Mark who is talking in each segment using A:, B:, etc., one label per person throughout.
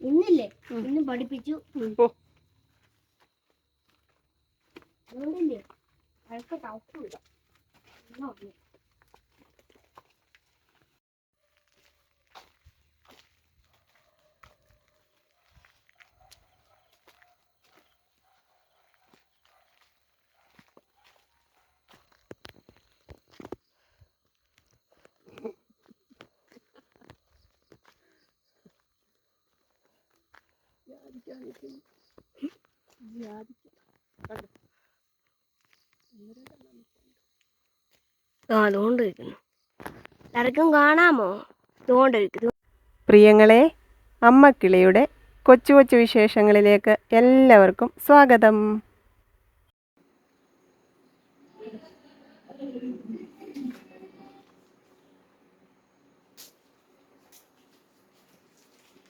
A: ഇന്നില്ലേ? ഇന്ന് പഠിപ്പിച്ചു.
B: 还
A: 是当护
C: 士的，闹命。ആ എല്ലാവർക്കും കാണാമോ?
B: പ്രിയങ്ങളെ അമ്മക്കിളിയുടെ കൊച്ചു കൊച്ചു വിശേഷങ്ങളിലേക്ക് എല്ലാവർക്കും സ്വാഗതം.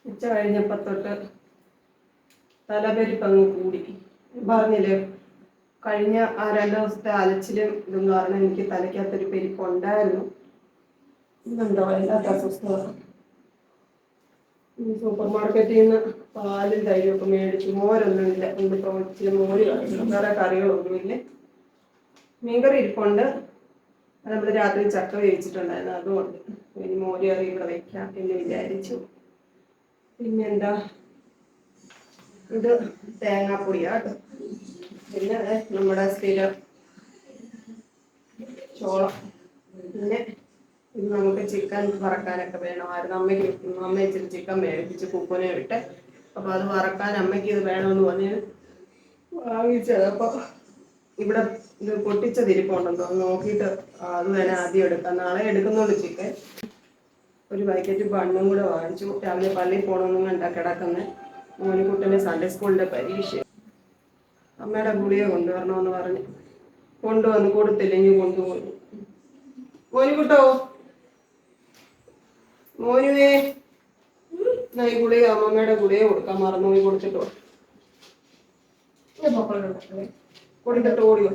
B: ഉച്ച കഴിഞ്ഞപ്പോൾ തൊട്ട് തലപെരിപ്പങ്ങ് കൂടി. പറഞ്ഞില്ലേ? കഴിഞ്ഞ ആ രണ്ട് ദിവസത്തെ അലച്ചിലും ഇതും കാരണം എനിക്ക് തലയ്ക്കകത്തൊരു പെരിപ്പുണ്ടായിരുന്നു ഇതുണ്ടോ വല്ലാത്ത അസ്വസ്ഥത. സൂപ്പർ മാർക്കറ്റിൽ നിന്ന് പാലും തൈരും ഒക്കെ മേടിച്ചു മോരൊന്നുമില്ല. ഇന്നിപ്പോൾ ഇച്ചിരി മോര് വേറെ കറികളൊന്നുമില്ല മീൻകറി ഇരിപ്പുണ്ട്. നമ്മൾ രാത്രി ചക്ക വേവിച്ചിട്ടുണ്ടായിരുന്നു. അതുകൊണ്ട് ഇനി മോര് കറി ഇവിടെ വെക്കാം എന്ന് വിചാരിച്ചു. പിന്നെന്താ? ഇത് തേങ്ങാപ്പൊടിയാ കേട്ടോ. പിന്നെ നമ്മുടെ സ്ഥിരം ചോളം. പിന്നെ ഇത് നമുക്ക് ചിക്കൻ വറക്കാനൊക്കെ വേണമായിരുന്നു അമ്മയ്ക്ക് അമ്മ ഇച്ചിരി ചിക്കൻ മേടിപ്പിച്ച് കൂപ്പനെ വിട്ട് അപ്പോൾ അത് വറക്കാൻ അമ്മയ്ക്ക് ഇത് വേണമെന്ന് പറഞ്ഞ് വാങ്ങിച്ചത് അപ്പോൾ ഇവിടെ ഇത് പൊട്ടിച്ചത് ഇരിപ്പുണ്ടെന്ന് തോന്നുന്നു. നോക്കിയിട്ട് അത് തന്നെ ആദ്യം എടുക്കാം. നാളെ എടുക്കുന്നുണ്ട് ചിക്കൻ. ഒരു പാക്കറ്റ് ബണ്ണും കൂടെ വാങ്ങിച്ചു. രാവിലെ പള്ളിയിൽ പോകണമെന്നും കണ്ട കിടക്കുന്നത് മോനിക്കുട്ടന്റെ സൺഡേ സ്കൂളിന്റെ പരീക്ഷ അമ്മയുടെ ഗുളിക കൊണ്ടുവരണമെന്ന് പറഞ്ഞു കൊണ്ടുവന്ന് കൊടുത്തില്ലെങ്കിൽ കൊണ്ടുപോയി. മോനു കിട്ടോ മോനുവേ ഈ ഗുളിക അമ്മമ്മയുടെ ഗുളിക കൊടുക്കാൻ മറന്നു പോയി കൊടുത്തിട്ടോ. കൊടുത്തിട്ട് ഓടിയോ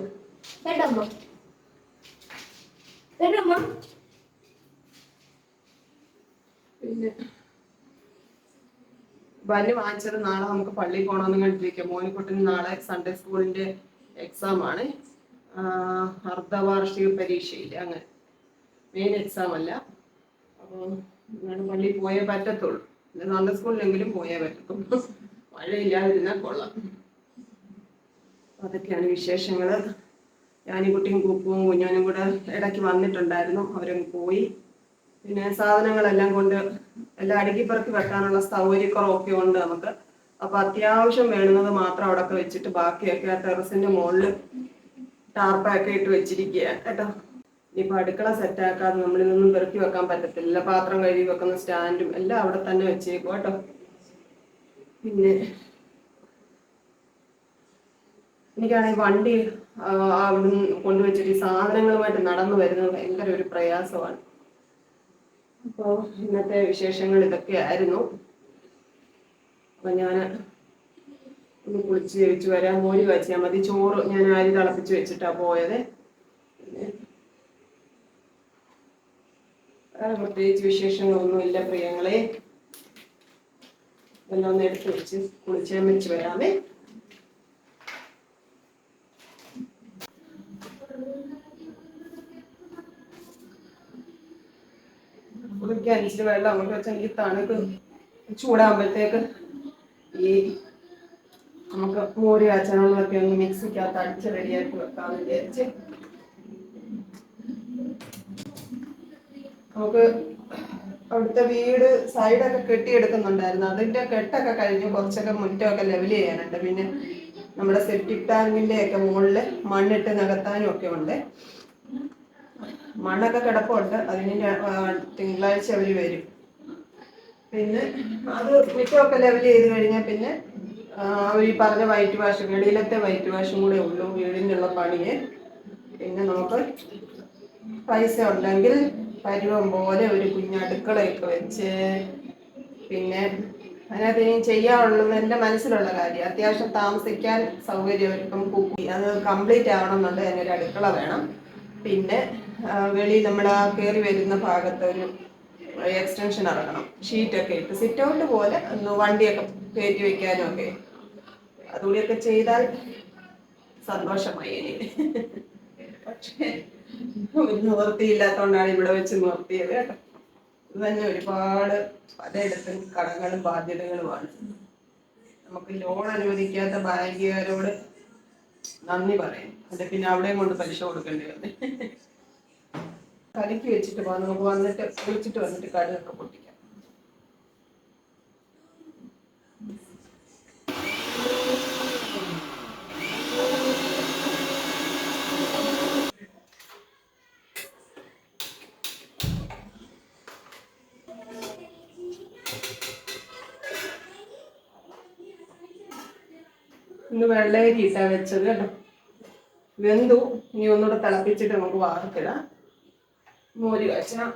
B: പിന്നെ ബന്ന് വാങ്ങിച്ചത് നാളെ നമുക്ക് പള്ളിയിൽ പോകണമെന്ന് കണ്ടിരിക്കുക മോനിക്കുട്ടിന് നാളെ സൺഡേ സ്കൂളിന്റെ എക്സാം ആണ്. അർദ്ധവാർഷിക പരീക്ഷയില്ല അങ്ങനെ. മെയിൻ എക്സാം അല്ല. അപ്പോൾ ഞാൻ പള്ളിയിൽ പോയേ പറ്റത്തുള്ളൂ. സൺഡേ സ്കൂളിലെങ്കിലും പോയേ പറ്റത്തുള്ളൂ. മഴയില്ലാതിരുന്നാൽ കൊള്ളാം. അതൊക്കെയാണ് വിശേഷങ്ങൾ ഞാനിക്കുട്ടിയും കുപ്പും കുഞ്ഞോനും കൂടെ ഇടയ്ക്ക് വന്നിട്ടുണ്ടായിരുന്നു. അവരും പോയി. പിന്നെ സാധനങ്ങളെല്ലാം കൊണ്ട് എല്ലാം അടുക്കി പെറുക്കി വെക്കാനുള്ള സൗകര്യക്കുറവൊക്കെ ഉണ്ട് നമുക്ക്. അപ്പൊ അത്യാവശ്യം വേണ്ടുന്നത് മാത്രം അവിടെ ഒക്കെ വെച്ചിട്ട് ബാക്കിയൊക്കെ ആ ടെറസിന്റെ മുകളിൽ ടാർപ്പൊക്കെ ഇട്ട് വെച്ചിരിക്കുക കേട്ടോ. ഇനിയിപ്പോൾ അടുക്കള സെറ്റാക്കാതെ നിന്നും പെറുക്കി വെക്കാൻ പറ്റത്തില്ല. പാത്രം കഴുകി വെക്കുന്ന സ്റ്റാൻഡും എല്ലാം അവിടെ തന്നെ വെച്ചേക്കും കേട്ടോ. പിന്നെ എനിക്കാണെങ്കിൽ വണ്ടി അവിടുന്ന് കൊണ്ടുവച്ചിട്ട് ഈ സാധനങ്ങളുമായിട്ട് നടന്നു വരുന്നത് ഭയങ്കര ഒരു പ്രയാസമാണ്. അപ്പോൾ ഇന്നത്തെ വിശേഷങ്ങൾ ഇതൊക്കെയായിരുന്നു അപ്പം ഞാൻ ഒന്ന് കുളിച്ച് ജയിച്ചു വരാം. മോരി വെച്ചാൽ മതി. ചോറ് ഞാൻ അരി തിളപ്പിച്ച് വെച്ചിട്ടാണ് പോയത്. വേറെ പ്രത്യേകിച്ച് വിശേഷങ്ങളൊന്നുമില്ല പ്രിയങ്ങളെ. എല്ലാം ഒന്ന് എടുത്ത് വെച്ച് കുളിച്ചാൻ വെച്ച് വരാമേ. കുളിക്കാൻ അഞ്ചിൽ വെള്ളം അങ്ങോട്ട് വെച്ചാൽ ഈ തണുക്ക് ചൂടാകുമ്പോഴത്തേക്ക് ഈ നമുക്ക് മോര് കാച്ചണമൊക്കെ ഒന്ന് മിക്സിക്കകത്ത് അടിച്ച് റെഡിയാക്കി വെക്കാമെന്ന് വിചാരിച്ച്. നമുക്ക് അവിടുത്തെ വീട് സൈഡൊക്കെ കെട്ടിയെടുക്കുന്നുണ്ടായിരുന്നു. അതിന്റെ കെട്ടൊക്കെ കഴിഞ്ഞ് കുറച്ചൊക്കെ മുറ്റമൊക്കെ ലെവൽ ചെയ്യാനുണ്ട്. പിന്നെ നമ്മുടെ സെപ്റ്റിക് ടാങ്കിന്റെ ഒക്കെ മുകളിൽ മണ്ണിട്ട് നികത്താനും ഒക്കെ ഉണ്ട്. മണ്ണൊക്കെ കിടപ്പുണ്ട്. അതിന് തിങ്കളാഴ്ച അവർ വരും. പിന്നെ അത് മിറ്റമൊക്കെ ലെവൽ ചെയ്ത് കഴിഞ്ഞാൽ പിന്നെ അവർ ഈ പറഞ്ഞ വൈറ്റ് വാഷ് വെളിയിലത്തെ വൈറ്റ് വാഷും കൂടെ ഉള്ളൂ വീടിനുള്ള പണിയെ. പിന്നെ നമുക്ക് പൈസ ഉണ്ടെങ്കിൽ പരുവം പോലെ ഒരു കുഞ്ഞടുക്കളയൊക്കെ വെച്ച് പിന്നെ അതിനകത്ത് ഇനി ചെയ്യാനുള്ളത് എന്റെ മനസ്സിലുള്ള കാര്യം അത്യാവശ്യം താമസിക്കാൻ സൗകര്യം ഇപ്പം കുക്കി അത് കംപ്ലീറ്റ് ആവണമെന്നുണ്ട് അതിനൊരു അടുക്കള വേണം. പിന്നെ വെളി നമ്മൾ ആ കയറി വരുന്ന ഭാഗത്ത് ഒരു എക്സ്റ്റൻഷൻ ഇറങ്ങണം. ഷീറ്റൊക്കെ ഇട്ട് സിറ്റ് ഔട്ട് പോലെ ഒന്ന് വണ്ടിയൊക്കെ കയറ്റി വെക്കാനും ഒക്കെ അതുകൂടിയൊക്കെ ചെയ്താൽ സന്തോഷമായി എനിക്ക് പക്ഷേ നിവൃത്തിയില്ലാത്തതുകൊണ്ടാണ് ഇവിടെ വെച്ച് നിർത്തിയത് കേട്ടോ. ഇത് തന്നെ ഒരുപാട് പലയിടത്തും കടങ്ങളും ബാധ്യതകളുമാണ്. നമുക്ക് ലോൺ അനുവദിക്കാത്ത ബാങ്കുകാരോട് നന്ദി പറയും. അല്ലെ പിന്നെ അവിടെയും കൊണ്ട് പലിശ കൊടുക്കേണ്ടി വന്നു കലക്കി വെച്ചിട്ട് പോകാം നമുക്ക് വന്നിട്ട് കുളിച്ചിട്ട് വന്നിട്ട് കടുകൊക്കെ പൊട്ടിക്കാം ഇന്ന് വെള്ളയരി ഇട്ടാ വെച്ചത് കേട്ടോ വെന്തു. ഇനി ഒന്നുകൂടെ തിളപ്പിച്ചിട്ട് നമുക്ക് വാർത്തിടാം. മോര് കാച്ചണം.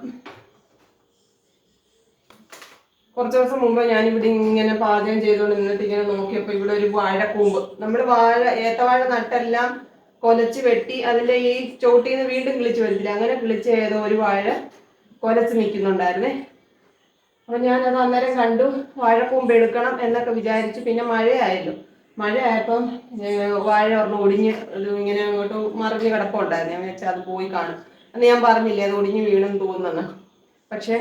B: കുറച്ച് ദിവസം മുമ്പ് ഞാനിവിടെ ഇങ്ങനെ പാചകം ചെയ്തുകൊണ്ട് നിന്നിട്ട് ഇങ്ങനെ നോക്കിയപ്പോൾ ഇവിടെ ഒരു വാഴക്കൂമ്പ്. നമ്മൾ വാഴ ഏത്തവാഴ നട്ടെല്ലാം കൊലച്ച് വെട്ടി അതിന്റെ ഈ ചോട്ടിൽ നിന്ന് വീണ്ടും കിളിച്ച് വരത്തില്ല? അങ്ങനെ കിളിച്ച് ഏതോ ഒരു വാഴ കൊലച്ച് നിൽക്കുന്നുണ്ടായിരുന്നേ. അപ്പൊ ഞാനത് അന്നേരം കണ്ടു. വാഴക്കൂമ്പ് എടുക്കണം എന്നൊക്കെ വിചാരിച്ചു പിന്നെ മഴയായല്ലോ. മഴയായപ്പം ആയപ്പം വാഴ ഒരെണ്ണം ഒടിഞ്ഞ് ഇങ്ങനെ അങ്ങോട്ട് മറിഞ്ഞ് കിടപ്പുണ്ടായിരുന്നു. ഞാൻ വെച്ചാൽ അത് പോയി കാണും. അന്ന് ഞാൻ പറഞ്ഞില്ലേ അത് ഒടിഞ്ഞ് വീണെന്ന് തോന്നുന്നു. പക്ഷെ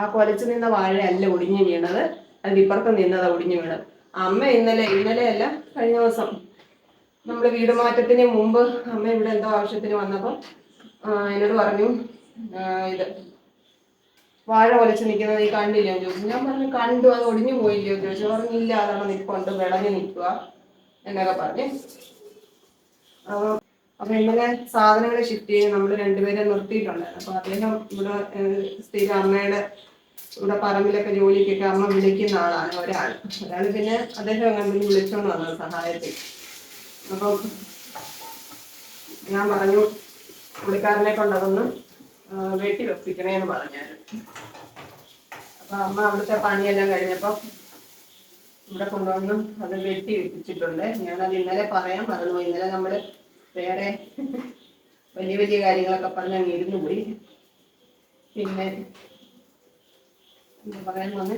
B: ആ കൊലച്ച് നിന്ന വാഴയല്ല ഒടിഞ്ഞ് വീണത്. അത് ഇപ്പുറത്ത് നിന്നതാ ഒടിഞ്ഞ് വീണത്. അമ്മ ഇന്നലെ ഇന്നലെ അല്ല കഴിഞ്ഞ ദിവസം നമ്മൾ വീട് മാറ്റത്തിന് മുമ്പ് അമ്മ ഇവിടെ എന്തോ ആവശ്യത്തിന് വന്നപ്പോൾ എന്നോട് പറഞ്ഞു ഇത് വാഴ ഒലച്ച് നിൽക്കുന്നത് നീ കണ്ടില്ലയോ ചോദിച്ചു. ഞാൻ പറഞ്ഞു കണ്ടു. അത് ഒടിഞ്ഞു പോയില്ലയോ ചോദിച്ചു. പറഞ്ഞില്ല അതാണ് നിൽപ്പുണ്ട് വിളഞ്ഞു നിൽക്കുക എന്നൊക്കെ പറഞ്ഞു. അപ്പോൾ അപ്പൊ ഇങ്ങനെ സാധനങ്ങൾ ഷിഫ്റ്റ് ചെയ്ത് നമ്മൾ രണ്ടുപേരെ നിർത്തിയിട്ടുണ്ടായിരുന്നു അപ്പൊ അദ്ദേഹം ഇവിടെ സ്ഥിരം അമ്മയുടെ ഇവിടെ പറമ്പിലൊക്കെ ജോലിക്കൊക്കെ അമ്മ വിളിക്കുന്ന ആളാണ് ഒരാൾ. ഒരാൾ പിന്നെ അദ്ദേഹം അങ്ങനെ വിളിച്ചോണ്ട് വന്നത് സഹായത്തിൽ. അപ്പം ഞാൻ പറഞ്ഞു പുള്ളിക്കാരനെ കൊണ്ടതൊന്ന് വെട്ടി വെപ്പിക്കണേന്ന് പറഞ്ഞായിരുന്നു. അപ്പൊ അമ്മ അവിടുത്തെ പണിയെല്ലാം കഴിഞ്ഞപ്പോ ഇവിടെ കൊണ്ടുവന്ന് അത് വെട്ടി വെപ്പിച്ചിട്ടുണ്ട് ഞാനത് ഇന്നലെ പറയാൻ പറഞ്ഞു ഇന്നലെ നമ്മൾ വേറെ വലിയ വലിയ കാര്യങ്ങളൊക്കെ പറഞ്ഞ് അങ്ങ് ഇരുന്നു പോയി. പിന്നെ എന്താ പറയാൻ വന്ന്?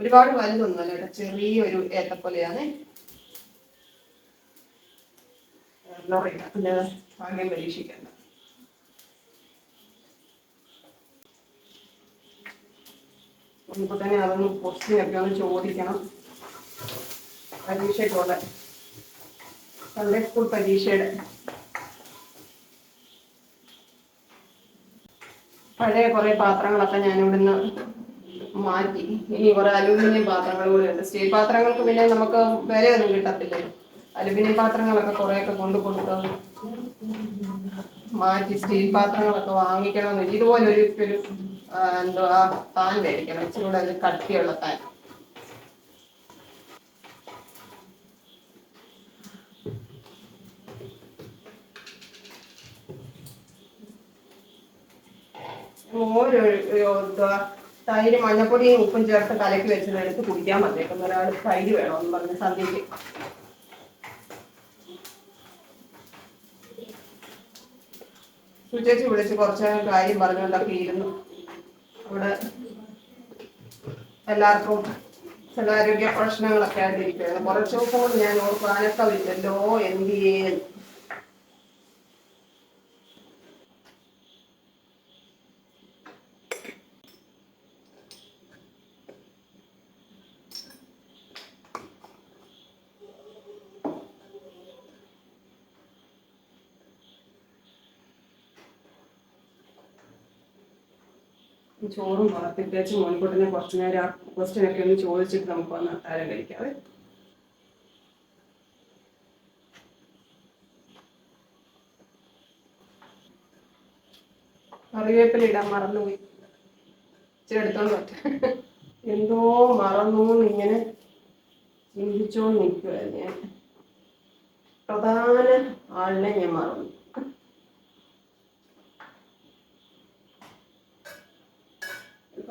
B: ഒരുപാട് വലുതൊന്നുമല്ല കേട്ടോ. ചെറിയൊരു ഏത്തക്കൊലയാണ്. ലോറിയില്ല പിന്നെ ഭാഗ്യം പരീക്ഷിക്കണ്ട. ഇപ്പൊ തന്നെ അതൊന്ന് ക്വസ്റ്റ്യനൊക്കെ ഒന്ന് ചോദിക്കണം. പരീക്ഷയ്ക്കുള്ള. സൺഡേ സ്കൂൾ പരീക്ഷയുടെ. പഴയ കുറെ പാത്രങ്ങളൊക്കെ ഞാൻ ഇവിടുന്ന് മാറ്റി. ഇനി കുറെ അലുമിനിയം പാത്രങ്ങൾ കൂടെ ഉണ്ട്. സ്റ്റീൽ പാത്രങ്ങൾക്ക് പിന്നെ നമുക്ക് വിലയൊന്നും കിട്ടത്തില്ലേ. അലുമിനിയം പാത്രങ്ങളൊക്കെ കുറെയൊക്കെ കൊണ്ടു കൊടുത്തത് മാറ്റി സ്റ്റീൽ പാത്രങ്ങളൊക്കെ വാങ്ങിക്കണമെന്ന് ഇതുപോലെ ഒരു ഒരു എന്തുവാ താൻ മേടിക്കണം ഇച്ചിരി കൂടെ ഒരു കട്ടിയുള്ള എന്തുവാ തൈര് മഞ്ഞപ്പൊടിയും ഉപ്പും ചേർത്ത് കലക്കി വെച്ചത് എടുത്ത് കുടിക്കാൻ വന്നേക്കുന്ന ഒരാൾ തൈര് വേണമെന്ന് പറഞ്ഞ് സന്ധ്യയ്ക്ക്. സുചേച്ചി വിളിച്ച് കുറച്ച് കാര്യം പറഞ്ഞുകൊണ്ടൊക്കെ ഇരുന്നു. അവിടെ എല്ലാവർക്കും ചില ആരോഗ്യ പ്രശ്നങ്ങളൊക്കെ ആയിട്ടിരിക്കുകയാണ്. കുറച്ച് ദിവസം ഞാൻ ഓർക്കും അനക്കമില്ലല്ലോ എന്ത് ചെയ്യും ചോറും വളർത്തിട്ടേച്ച് മോൻകുട്ടിനെ കുറച്ചു നേരം ആ ക്വസ്റ്റ്യൻ ഒക്കെ ഒന്ന് ചോദിച്ചിട്ട് നമുക്ക് വന്ന് അത്താരം കഴിക്കാവേ കറിവേപ്പില ഇടാൻ മറന്നുപോയി. ഇച്ചിരി എടുത്തോണ്ട് പറ്റ എന്തോ മറന്നു ഇങ്ങനെ ചിന്തിച്ചോണ്ട് നിൽക്കുവായിരുന്നു ഞാൻ. പ്രധാന ആളിനെ ഞാൻ മറന്നു.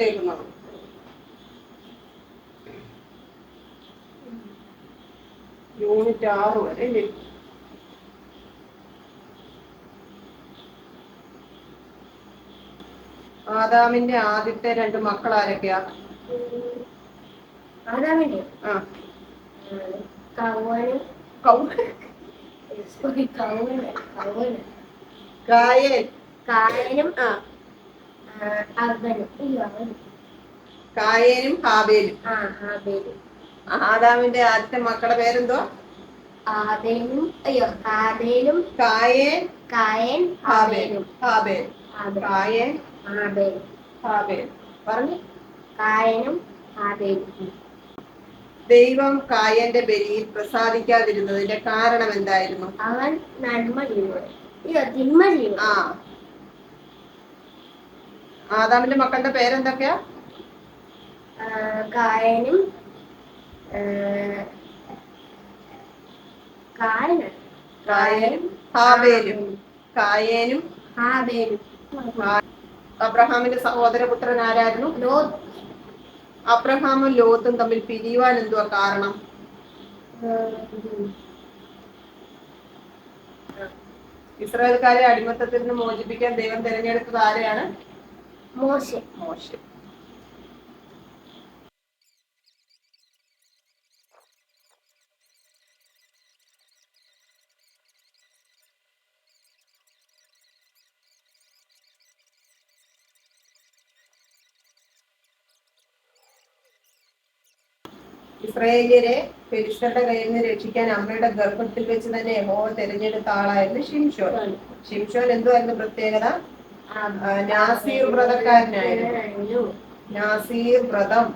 B: തിക്കിട്ടേക്കുന്നത് യൂണിറ്റ് ആറ് വരെ ഇല്ലേ? ആദാമിന്റെ ആദ്യത്തെ രണ്ട് മക്കൾ ആരൊക്കെയാ?
A: ആദാമിന്റെ?
B: ആ.
A: കവന്
B: കൗ-
A: സോറി കവന് കവന്
B: കായേൻ ആ. കായേനും ഹാബേലും
A: ഹാബേലും
B: ആദാമിന്റെ ആദ്യത്തെ മക്കളുടെ പേരെന്തോ?
A: ആബേലും അയ്യോ കാബേലും
B: കായേൻ
A: കായേൻ
B: ഹാബേൽ ഹാബേൽ കായേൻ
A: ഹാബേൽ
B: ഹാബേൽ പറഞ്ഞു.
A: കായനും ഹാബേലും
B: ദൈവം കായന്റെ ബലിയിൽ പ്രസാദിക്കാതിരുന്നതിന്റെ കാരണം എന്തായിരുന്നു?
A: അവൻ നന്മ ചെയ്യുന്നത് തിന്മ ചെയ്യുന്നു.
B: ആ. ആദാമിന്റെ മക്കളുടെ പേരെന്തൊക്കെയാ?
A: അബ്രഹാമിന്റെ കായനും പുത്രൻ കായനാണ്
B: കായനും ഹാബേലും കായേനും
A: ഹാബേലും
B: അബ്രഹാമിന്റെ സഹോദരപുത്രൻ ആരായിരുന്നു?
A: ലോത്ത്.
B: അബ്രഹാമും ലോത്തും തമ്മിൽ പിരിയുവാൻ എന്തുവാ കാരണം? ഇസ്രായേൽക്കാരെ അടിമത്തത്തിൽ നിന്ന് മോചിപ്പിക്കാൻ ദൈവം തിരഞ്ഞെടുത്തത് ആരെയാണ്?
A: മോശം.
B: മോശ. ഇസ്രായേലിയരെ പെരിഷ്ടന്റെ കയ്യിൽ നിന്ന് രക്ഷിക്കാൻ അമ്മയുടെ ഗർഭത്തിൽ വെച്ച് തന്നെ യഹോവ തിരഞ്ഞെടുത്ത ആളായിരുന്നു ഷിംഷോൻ ഷിംഷോൻ എന്തുമായിരുന്നു പ്രത്യേകത? നാസീർ വ്രതക്കാരനായിരുന്നു. നാസീർ വ്രതം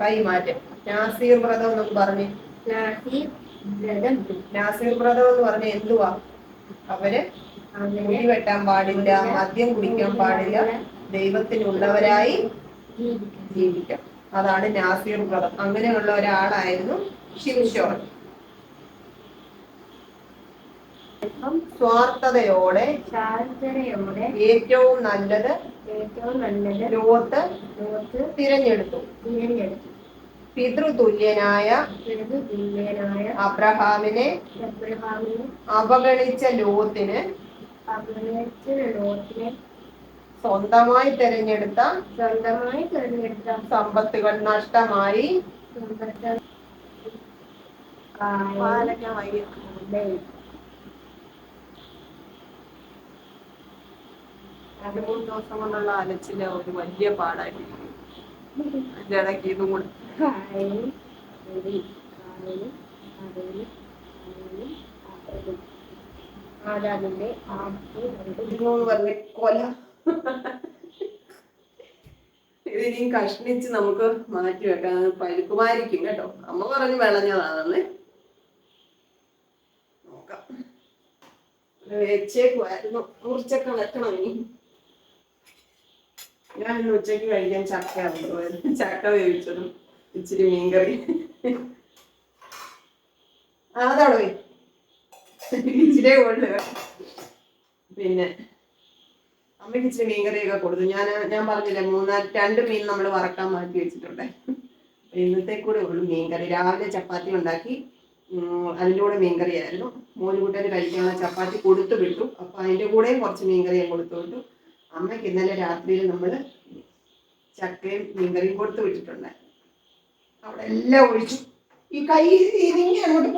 B: കൈമാറ്റം. നാസീർ വ്രതം എന്നൊക്കെ പറഞ്ഞു.
A: നാസീർ വ്രതം.
B: എന്ന് പറഞ്ഞ എന്തുവാ?
A: അവർ
B: മുടി വെട്ടാൻ പാടില്ല മദ്യം കുടിക്കാൻ പാടില്ല ദൈവത്തിനുള്ളവരായി ജീവിക്കാം അതാണ് നാസീർ വ്രതം. അങ്ങനെയുള്ള ഒരാളായിരുന്നു ഷിംഷോൻ സ്വാർത്ഥതയോടെ
A: സ്വാർത്ഥതയോടെ
B: ഏറ്റവും നല്ലത്
A: ഏറ്റവും നല്ലത്
B: ലോത്ത്
A: ലോത്ത്
B: തിരഞ്ഞെടുത്തു.
A: തിരഞ്ഞെടുത്തു.
B: പിതൃതുല്യനായ
A: പിതൃതുല്യനായ
B: അബ്രഹാമിനെ
A: അബ്രഹാമിനെ
B: അവഗണിച്ച ലോത്തിന്
A: അവഗണിച്ച ലോത്തിനെ
B: സ്വന്തമായി തിരഞ്ഞെടുത്ത
A: സ്വന്തമായി തിരഞ്ഞെടുത്ത
B: സമ്പത്തുകൾ നഷ്ടമായി
A: സ്വന്തത്തെ കായൽ ആബേൽ.
B: രണ്ട് മൂന്ന് ദിവസം കൊണ്ടുള്ള അലച്ചിൽ ഒരു വലിയ പാടായിട്ട് അതിന്റെ ഇടയ്ക്ക് ഇതും കൂടെ. കൊല. ഇതിനിയും കഷ്ണിച്ച് നമുക്ക് മാറ്റി വെക്കാം. പരുക്കുമായിരിക്കും പഴുക്കുമായിരിക്കും കേട്ടോ. അമ്മ പറഞ്ഞു വിളഞ്ഞതാണെന്ന്. നോക്കാം. വെച്ചേക്കുമായിരുന്നു മുറിച്ചൊക്കെ വെക്കണം ഇനി. ഞാൻ ഇന്ന് ഉച്ചയ്ക്ക് കഴിക്കാൻ ചക്ക കൊണ്ടുപോയത് ചക്ക വേവിച്ചതും ഇച്ചിരി മീൻകറി. അതാണോ ഇച്ചിരി കൊണ്ട് പിന്നെ അമ്മയ്ക്ക് ഇച്ചിരി മീൻകറിയൊക്കെ കൊടുത്തു. ഞാൻ ഞാൻ പറഞ്ഞില്ലേ മൂന്നാ രണ്ട് മീൻ നമ്മൾ വറക്കാൻ മാറ്റി വെച്ചിട്ടുണ്ട്. ഇന്നത്തെ കൂടെ ഉള്ളു മീൻകറി. രാവിലെ ചപ്പാത്തി ഉണ്ടാക്കി അതിന്റെ കൂടെ മീൻകറിയായിരുന്നു. മോനുകൂട്ടന് കഴിക്കാനുള്ള ചപ്പാത്തി കൊടുത്തു വിട്ടു. അപ്പൊ അതിന്റെ കൂടെയും കുറച്ച് മീൻകറിയും കൊടുത്തു വിട്ടു. അമ്മയ്ക്ക് ഇന്നലെ രാത്രിയിൽ നമ്മൾ ചക്കയും മീൻകറിയും കൊടുത്തു വിട്ടിട്ടുണ്ട്. അവിടെ എല്ലാം ഒഴിച്ചു. ഈ കൈ ഇതിങ്ങി അങ്ങോട്ട്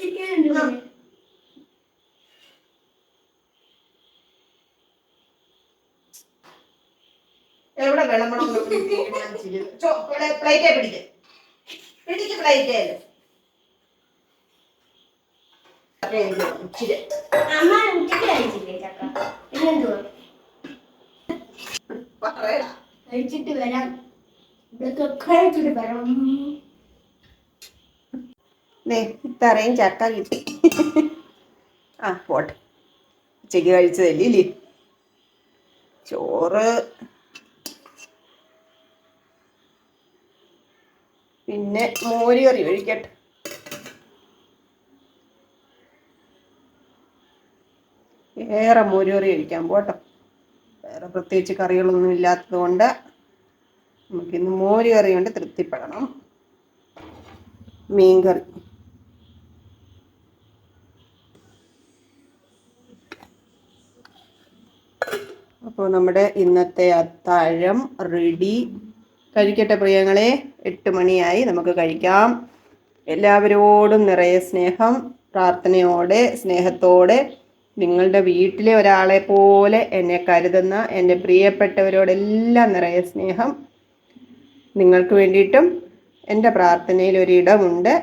A: ചിക്കൻ
B: ആ. എവിടെ വിളമ്പണം പ്ലേറ്റേ പിടിക്ക്. പ്ലേറ്റ് ഇച്ചിരി.
A: അമ്മ ഉച്ചയ്ക്ക് കഴിച്ചില്ലേ ചക്ക? പിന്നെന്തുവാ
B: പറയടാ.
A: കഴിച്ചിട്ട് വരാം. കഴിച്ചിട്ട്
B: ഇത്രയും ചക്ക കിട്ടി. ആ പോട്ടെ. ഉച്ചയ്ക്ക് കഴിച്ചതല്ലേ ചോറ്. പിന്നെ മോരുകറി ഒഴിക്കട്ടെ. ഏറെ മോര് കറി ഒഴിക്കാൻ പോട്ടോ വേറെ പ്രത്യേകിച്ച് കറികളൊന്നും ഇല്ലാത്തത് കൊണ്ട് നമുക്കിന്ന് മോര് കറി കൊണ്ട് തൃപ്തിപ്പെടണം. മീൻകറി അപ്പോൾ നമ്മുടെ ഇന്നത്തെ അത്താഴം റെഡി. കഴിക്കട്ടെ പ്രിയങ്ങളെ. എട്ട് മണിയായി. നമുക്ക് കഴിക്കാം. എല്ലാവരോടും നിറയെ സ്നേഹം പ്രാർത്ഥനയോടെ സ്നേഹത്തോടെ. നിങ്ങളുടെ വീട്ടിലെ ഒരാളെ പോലെ എന്നെ കരുതുന്ന എന്റെ പ്രിയപ്പെട്ടവരോടെല്ലാം നിറയെ സ്നേഹം. നിങ്ങൾക്ക് വേണ്ടിയിട്ടും എന്റെ പ്രാർത്ഥനയിൽ ഒരിടമുണ്ട്.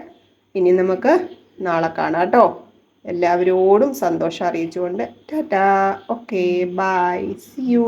B: ഇനി നമുക്ക് നാളെ കാണാം കേട്ടോ. എല്ലാവരോടും സന്തോഷം അറിയിച്ചുകൊണ്ട്. Tata. Okay. Bye. See you